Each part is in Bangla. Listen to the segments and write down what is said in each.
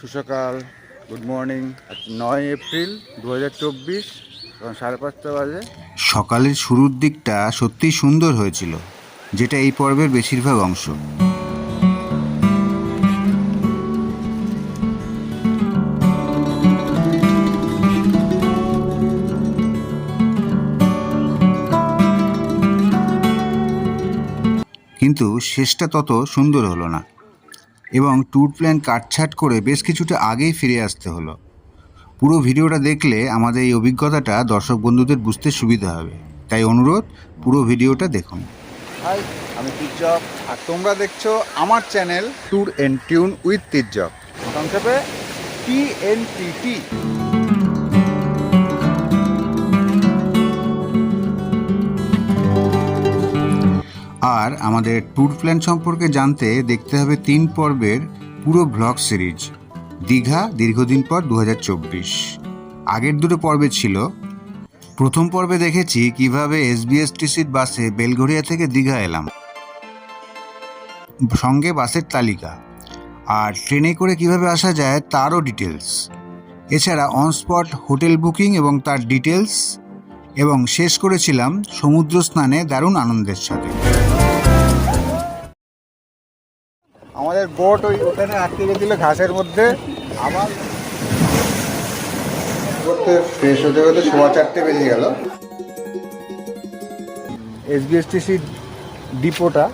সুসকাল গুড মর্নিং নয় এপ্রিল দু হাজার চব্বিশ সাড়ে পাঁচটা বাজে। সকালের শুরুর দিকটা সত্যিই সুন্দর হয়েছিল, যেটা এই পর্বের বেশিরভাগ অংশ। কিন্তু শেষটা তত সুন্দর হলো না। এবং ট্যুর প্ল্যান কাটছাট করে বেশ কিছুটা আগেই ফিরে আসতে হলো। পুরো ভিডিওটা দেখলে আমাদের এই অভিজ্ঞতাটা দর্শক বন্ধুদের বুঝতে সুবিধা হবে। তাই অনুরোধ, পুরো ভিডিওটা দেখুন। হাই আমি তির্যক। আর তোমরা দেখছ আমার channel tour and tune with Tirjak. সংক্ষেপে টি এন টি টি আর আমাদের ট্যুর প্ল্যান সম্পর্কে জানতে দেখতে হবে তিন পর্বের পুরো ব্লগ সিরিজ দীঘা দীর্ঘদিন পর দু হাজার চব্বিশ। আগের দুটো পর্বে ছিল। প্রথম পর্বে দেখেছি কীভাবে এসবিএসটিসির বাসে বেলঘরিয়া থেকে দীঘা এলাম। সঙ্গে বাসের তালিকা। আর ট্রেনে করে কীভাবে আসা যায় তারও ডিটেলস এছাড়া অন স্পট হোটেল বুকিং এবং তার ডিটেলস এবং শেষ করেছিলাম সমুদ্র স্নানে দারুণ আনন্দের সাথে। আমাদের বোট ওই ওখানে আটকে গেছিল ঘাসের মধ্যে আবার করতে ফ্রেশ হতে হতে সোয়া চারটে বেজে গেল এসবিএসটিসি ডিপোটা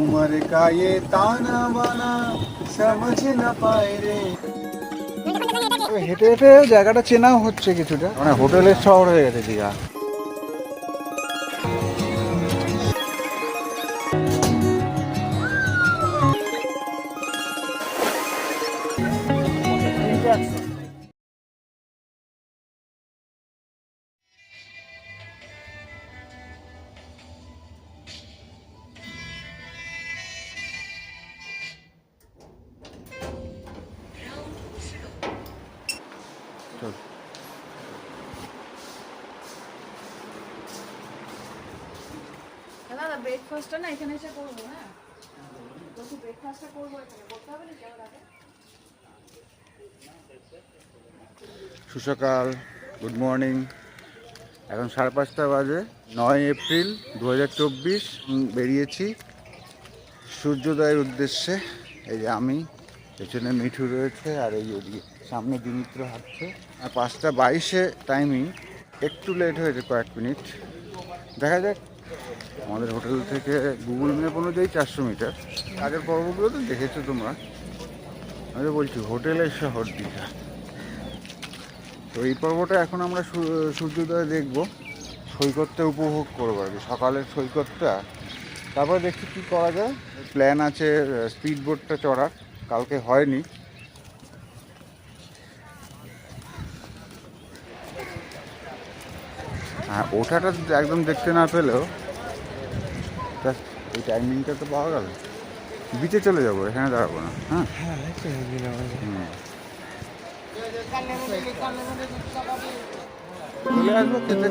उमर का ये ताना बाना समझ न पाए रे হেঁটে হেঁটে জায়গাটা চেনাও হচ্ছে কিছুটা মানে হোটেলের শহর হয়ে গেছে দীঘা দাদা ব্রেকফাস্টটা না এখানে এসে করব হ্যাঁ? বলছি ব্রেকফাস্টটা করব এখানে। বলতে হবে না কেন দাদা সুসকাল গুড মর্নিং এখন সাড়ে পাঁচটা বাজে, নয় এপ্রিল দু হাজার চব্বিশ বেরিয়েছি সূর্যোদয়ের উদ্দেশ্যে। এই যে আমি, পেছনে মিঠু রয়েছে, আর এই ওদিকে সামনে দিমিত্র হাঁটছে। আর পাঁচটা বাইশে টাইমিং একটু লেট হয়েছে কয়েক মিনিট। দেখা যাক, আমাদের হোটেল থেকে গুগল ম্যাপ অনুযায়ী চারশো মিটার। আগের পর্বগুলো তো দেখেছ তোমরা। আমি বলছি হোটেলের শহর দীঘা। তো এই পর্বটা এখন আমরা সূর্যোদয় দেখব। সৈকতটা উপভোগ করব আর কি। সকালের সৈকতটা, তারপরে দেখছি কী করা যায়। প্ল্যান আছে, স্পিড বোটটা চড়ার। কালকে হয়নি। হ্যাঁ ওঠাটা একদম দেখতে না পেলেও এই টাইমিংটা তো পাওয়া গেল। বিচে চলে যাব এখানে দাঁড়াবো না হ্যাঁ? হ্যাঁ চলে আসব খেতে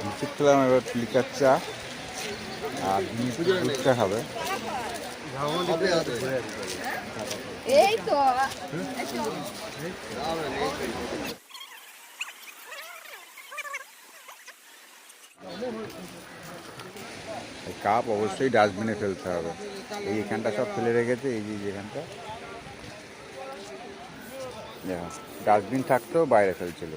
বিস্কুট খেলাম এবার লিকার চা আর চা খাবে এই তো কাপ অবশ্যই ডাস্টবিনে ফেলতে হবে। এই এখানটা সব ফেলে রেখেছে এই যে যেখানটা ডাস্টবিন থাকতেও বাইরে ফেলছিল।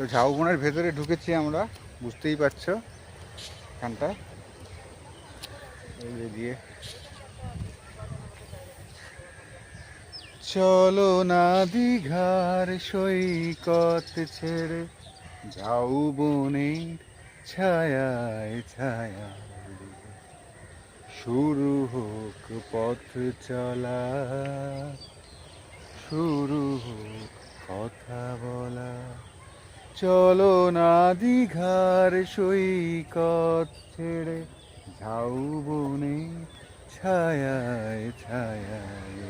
তো ঝাউবনের ভেতরে ঢুকেছি আমরা, বুঝতেই পারছ এখানটা। দিয়ে। চলো না দীঘার সৈকত ছেড়ে যাও বনে ছায়ায় ছায়া শুরু হোক পথ চলা, শুরু হোক কথা বলা। চলো না দিঘার সৈকত ছেড়ে। ঝাউ বনে ছায়ায় ছায়ায়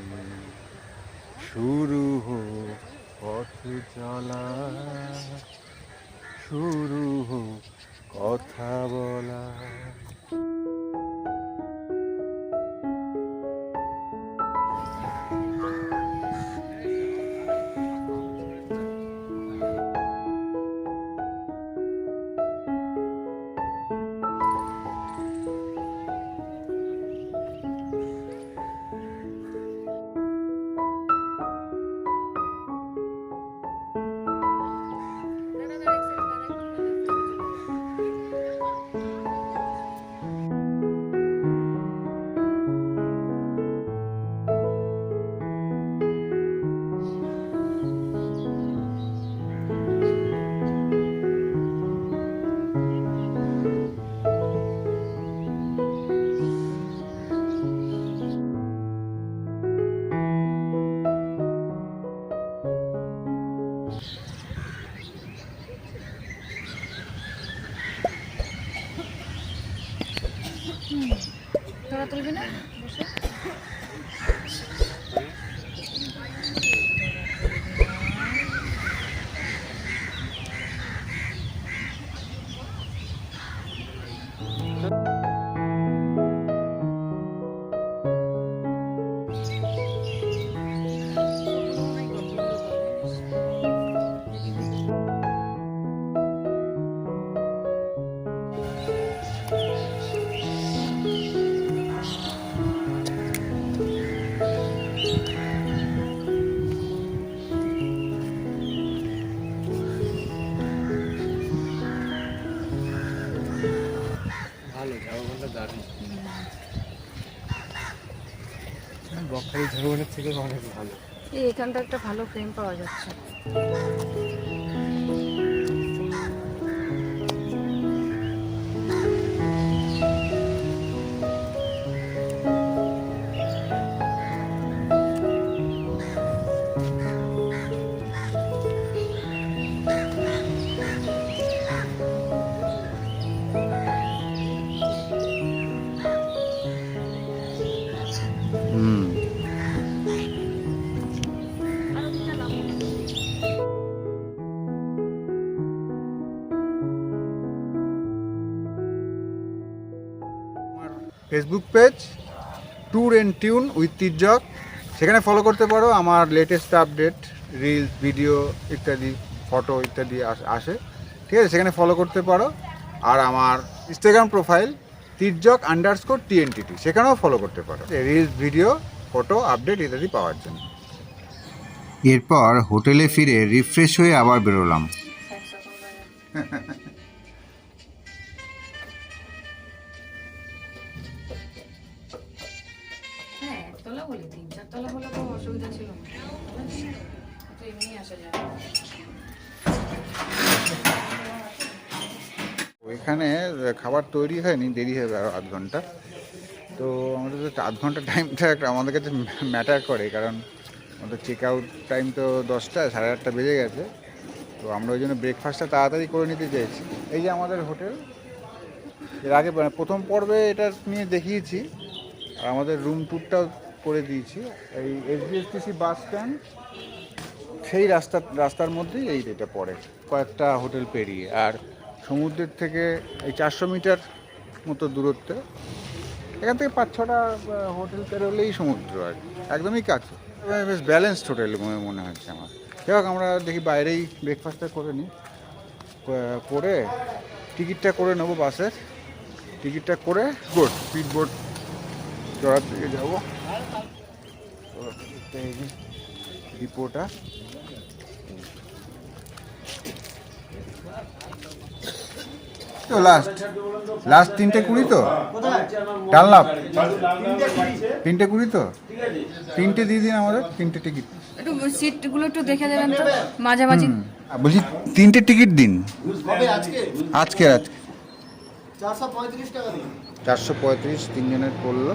শুরু হোক পথ চলা। শুরু হোক কথা বলা। Tara, tuloy na. থেকে অনেক ভালো। এখানটা একটা ভালো ফ্রেম পাওয়া যাচ্ছে। Facebook page tour and tune with Tirjak সেখানে ফলো করতে পারো আমার লেটেস্ট আপডেট রিলস ভিডিও ইত্যাদি ফটো ইত্যাদি আস- ঠিক আছে, সেখানে ফলো করতে পারো। আর আমার Instagram profile Tirjak underscore TNTT সেখানেও ফলো করতে পারো। রিলস ভিডিও ফটো আপডেট ইত্যাদি পাওয়ার জন্য। এরপর হোটেলে ফিরে রিফ্রেশ হয়ে আবার বেরোলাম। একতলা বলি, তিন চারতলা হলে তো অসুবিধা ছিল তো এমনি আসা যায়। ওইখানে খাবার তৈরি হয়নি, দেরি হবে আরও আধ ঘণ্টা। তো আমাদের তো আধ ঘণ্টা টাইমটা একটা আমাদের কাছে ম্যাটার করে, কারণ আমাদের চেক আউট টাইম তো দশটা সাড়ে আটটা বেজে গেছে। তো আমরা ওই জন্য ব্রেকফাস্টটা তাড়াতাড়ি করে নিতে চাইছি এই যে আমাদের হোটেল, এর আগে প্রথম পর্বে এটা নিয়ে দেখিয়েছি। আর আমাদের রুম ট্যুরটাও করে দিয়েছি। এই এসবিএসটিসি বাস স্ট্যান্ড সেই রাস্তা, রাস্তার মধ্যেই এই এটা পড়ে। কয়েকটা হোটেল পেরিয়ে। আর সমুদ্রের থেকে এই চারশো মিটার মতো দূরত্বে, এখান থেকে পাঁচ ছটা হোটেল পেরোলেই সমুদ্র আর। একদমই কাছে। বেশ ব্যালেন্সড হোটেল মনে হচ্ছে আমার। যাই হোক, আমরা দেখি বাইরেই ব্রেকফাস্টটা করে নিই। করে টিকিটটা করে নেব বাসের টিকিটটা করে বোট স্পিড বোট চড়ার দিকে যাব। ডিপোটা তো লাস্ট লাস্ট তিনটে কুড়ি তো? ডানলাপ তিনটে কুড়ি তো? তিনটে দিয়ে দিন আমাদের তিনটে টিকিট একটু সিটগুলো একটু দেখে দেবেন তো মাঝামাঝি। বলছি তিনটে টিকিট দিন। কবে? আজকে? আজকে আজকে। চারশো পঁয়ত্রিশ টাকা দিন। চারশো পঁয়ত্রিশ তিনজনের পড়ল।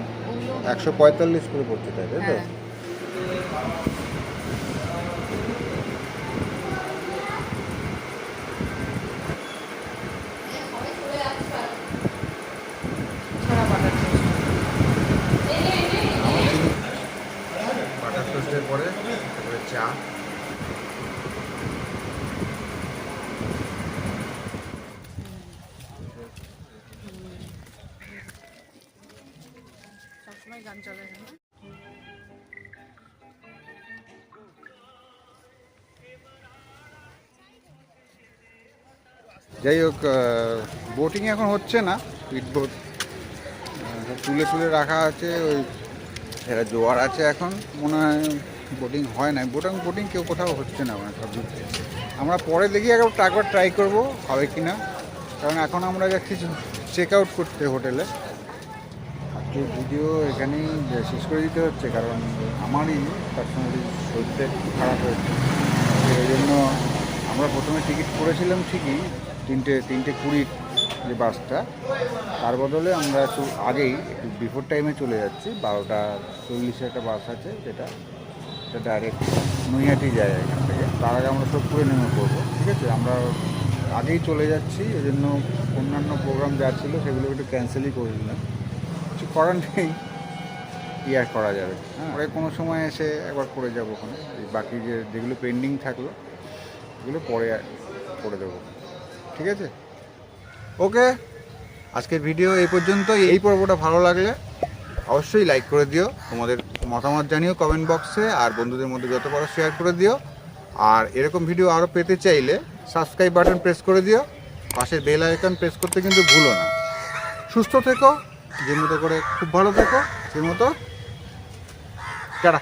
একশো পঁয়তাল্লিশ করে পড়তে চাই তাই তো? যাই হোক বোটিং এখন হচ্ছে না স্পিড বোট তুলে তুলে রাখা আছে, ওই এরা জোয়ার আছে এখন, মনে হয় বোটিং হয় না বোটিং বোটিং কেউ কোথাও হচ্ছে না মানে সব আমরা পরে দেখি একবার একবার ট্রাই করব, হবে কি না কারণ এখন আমরা যাচ্ছি চেক আউট করতে হোটেলে। আজকে ভিডিও এখানেই শেষ করে দিতে হচ্ছে, কারণ আমারই পার্সোনালি শরীরটা একটু খারাপ হয়েছে। এই জন্য আমরা প্রথমে টিকিট করেছিলাম ঠিকই তিনটে তিনটে কুড়ির যে বাসটা তার বদলে আমরা একটু আগেই একটু বিফোর টাইমে চলে যাচ্ছি। বারোটা চল্লিশে একটা বাস আছে যেটা এটা ডাইরেক্ট নৈহাটি যায় এখান থেকে। তার আগে আমরা সব করে নেমে পড়ব ঠিক আছে? আমরা আগেই চলে যাচ্ছি এই জন্য অন্যান্য প্রোগ্রাম যা ছিল সেগুলো একটু ক্যান্সেলই করে দিলাম। কিছু করার নেই কি আর করা যাবে? হ্যাঁ। পরে কোনো সময় এসে একবার করে যাব ওখানে। বাকি যে যেগুলো পেন্ডিং থাকল এগুলো পরে করে দেবো। ঠিক আছে? ওকে? আজকের ভিডিও এই পর্যন্ত এই পর্বটা ভালো লাগলে অবশ্যই লাইক করে দিও। তোমাদের মতামত জানিও কমেন্ট বক্সে আর বন্ধুদের মধ্যে যত পারো শেয়ার করে দিও। আর এরকম ভিডিও আরও পেতে চাইলে সাবস্ক্রাইব বাটন প্রেস করে দিও। পাশের বেল আইকন প্রেস করতে কিন্তু ভুলো না। সুস্থ থেকো, যে মতো করে খুব ভালো থেকো সে মতো। টাটা।